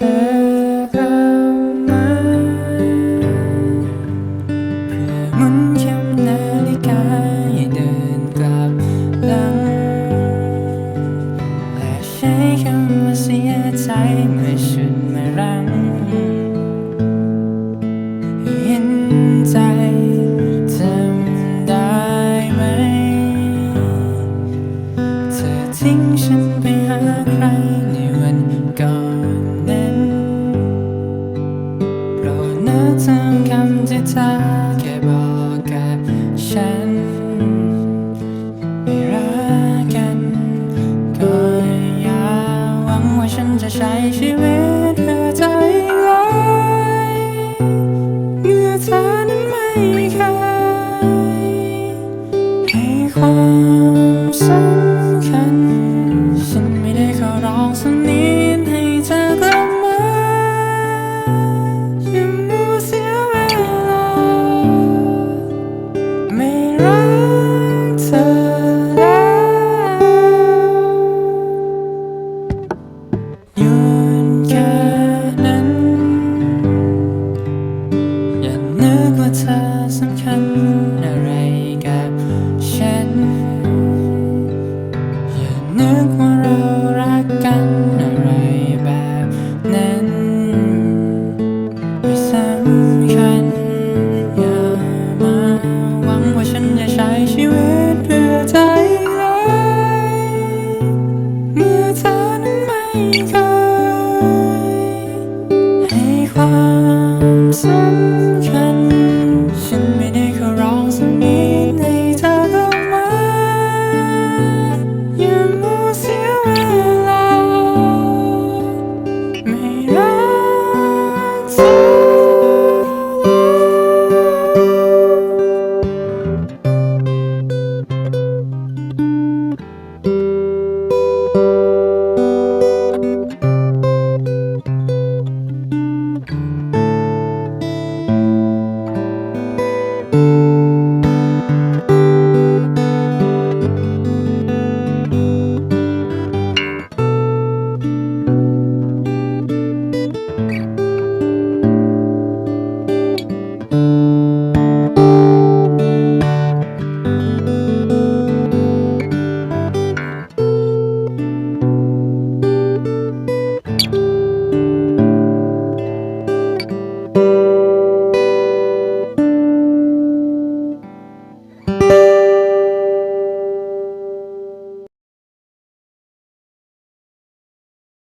Mm. time. สำคัญอะไรกับฉันอย่านึกว่าเรารักกันอะไรแบบนั้นไม่สำคัญอย่ามาหวังว่าฉันจะใช้ชีวิตเพื่อใจเลยเมื่อเธอนั้นไม่เคยให้ความสำคัญ